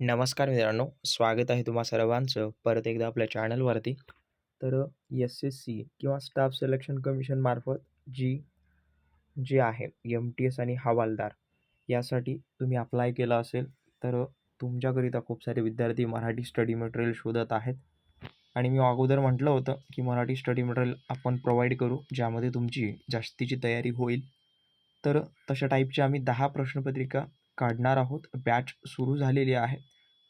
नमस्कार मित्रांनो स्वागत आहे तुम्हा सर्वांचं परत एकदा आपल्या चॅनलवरती. तर एस एस सी किंवा स्टाफ सिलेक्शन कमिशनमार्फत जी जे आहे एम टी एस आणि हवालदार यासाठी तुम्ही अप्लाय केला असेल तर तुमच्याकरिता खूप सारे विद्यार्थी मराठी स्टडी मटेरियल शोधत आहेत. आणि मी अगोदर म्हटलं होतं की मराठी स्टडी मटेरियल आपण प्रोव्हाइड करू ज्यामध्ये तुमची जास्तीची तयारी होईल. तर तशा टाईपची आम्ही दहा प्रश्नपत्रिका काढणार आहोत. बॅच सुरू झालेली आहे.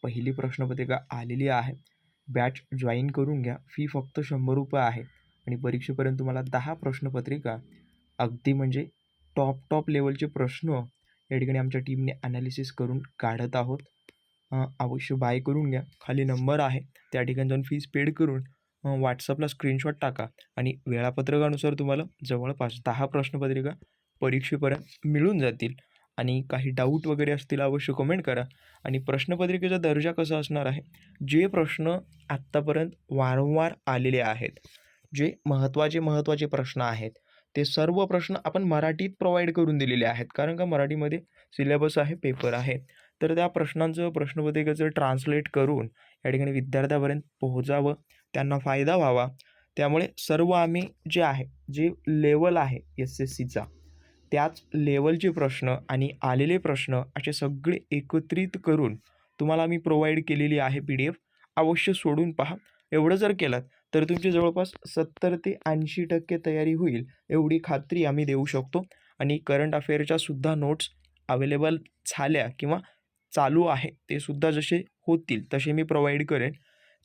पहिली प्रश्नपत्रिका आलेली आहे. बॅच जॉईन करून घ्या. फी फक्त शंभर रुपये आहे. आणि परीक्षेपर्यंत तुम्हाला दहा प्रश्नपत्रिका. अगदी म्हणजे टॉप टॉप लेवलचे प्रश्न या ठिकाणी आमच्या टीमने ॲनालिसिस करून काढत आहोत. अवश्य बाय करून घ्या. खाली नंबर आहे. त्या ठिकाणी जाऊन फीज पेड करून व्हॉट्सअपला स्क्रीनशॉट टाका. आणि वेळापत्रकानुसार तुम्हाला जवळपास दहा प्रश्नपत्रिका परीक्षेपर्यंत मिळून जातील. आणि काही डाऊट वगैरे असतील अवश्य कमेंट करा. आणि प्रश्नपत्रिकेचा दर्जा कसा असणार आहे? जे प्रश्न आत्तापर्यंत वारंवार आलेले आहेत जे महत्त्वाचे महत्त्वाचे प्रश्न आहेत ते सर्व प्रश्न आपण मराठीत प्रोव्हाइड करून दिलेले आहेत. कारण का? मराठीमध्ये सिलेबस आहे पेपर आहे. तर त्या प्रश्नांचं प्रश्नपत्रिकेचं ट्रान्सलेट करून या ठिकाणी विद्यार्थ्यापर्यंत पोहोचावं त्यांना फायदा व्हावा. त्यामुळे सर्व आम्ही जे आहे जे लेवल आहे एस एस सीचा त्याच लेवलचे प्रश्न आणि आलेले प्रश्न असे सगळे एकत्रित करून तुम्हाला मी प्रोव्हाइड केलेली आहे पी डी एफ अवश्य सोडून पहा. एवढं जर केलं तर तुमची जवळपास सत्तर ते ऐंशी टक्के तयारी होईल एवढी खात्री आम्ही देऊ शकतो. आणि करंट अफेअरच्या सुद्धा नोट्स अवेलेबल झाल्या किंवा चालू आहे ते सुद्धा जसे होतील तसे मी प्रोव्हाइड करेन.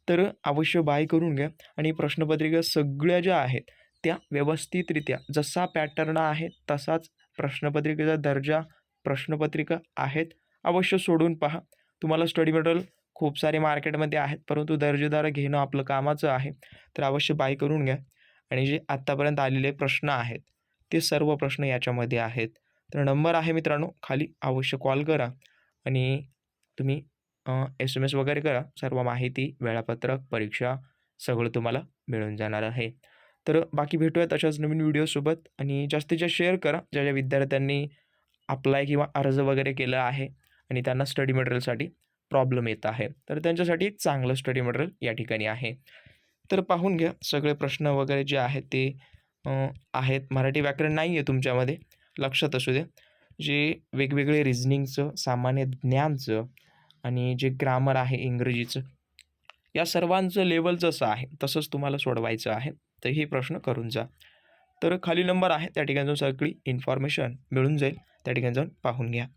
तर अवश्य बाय करून घ्या. आणि प्रश्नपत्रिका सगळ्या ज्या आहेत त्या व्यवस्थितरित्या जसा पॅटर्न आहे तसाच प्रश्नपत्रिकेचा दर्जा प्रश्नपत्रिका आहेत. अवश्य सोडून पहा. तुम्हाला स्टडी मटेरियल खूप सारे मार्केटमध्ये आहेत परंतु दर्जेदार घेणं आपलं कामाचं आहे. तर अवश्य बाय करून घ्या. आणि जे आत्तापर्यंत आलेले प्रश्न आहेत ते सर्व प्रश्न याच्यामध्ये आहेत. तर नंबर आहे मित्रांनो खाली अवश्य कॉल करा. आणि तुम्ही एस एम एस वगैरे करा. सर्व माहिती वेळापत्रक परीक्षा सगळं तुम्हाला मिळून जाणार आहे. तर बाकी भेटूयात अशाच नवीन व्हिडिओसोबत आणि जास्तीत जास्त शेअर करा ज्या ज्या विद्यार्थ्यांनी अप्लाय किंवा अर्ज वगैरे केला आहे आणि त्यांना स्टडी मटेरियलसाठी प्रॉब्लेम येत आहे. तर त्यांच्यासाठी एक चांगलं स्टडी मटेरियल या ठिकाणी आहे. तर पाहून घ्या सगळे प्रश्न वगैरे जे आहेत ते आहेत. मराठी व्याकरण नाही आहे तुमच्यामध्ये लक्षात असू दे. जे वेगवेगळे रिझनिंगचं सामान्य ज्ञानचं आणि जे ग्रामर आहे इंग्रजीचं या सर्वांचं लेवल जसं आहे तसंच तुम्हाला सोडवायचं आहे. तर हे प्रश्न करून जा. तर खाली नंबर आहे त्या ठिकाणी जाऊन सगळी इन्फॉर्मेशन मिळून जाईल. त्या ठिकाणी जाऊन पाहून घ्या.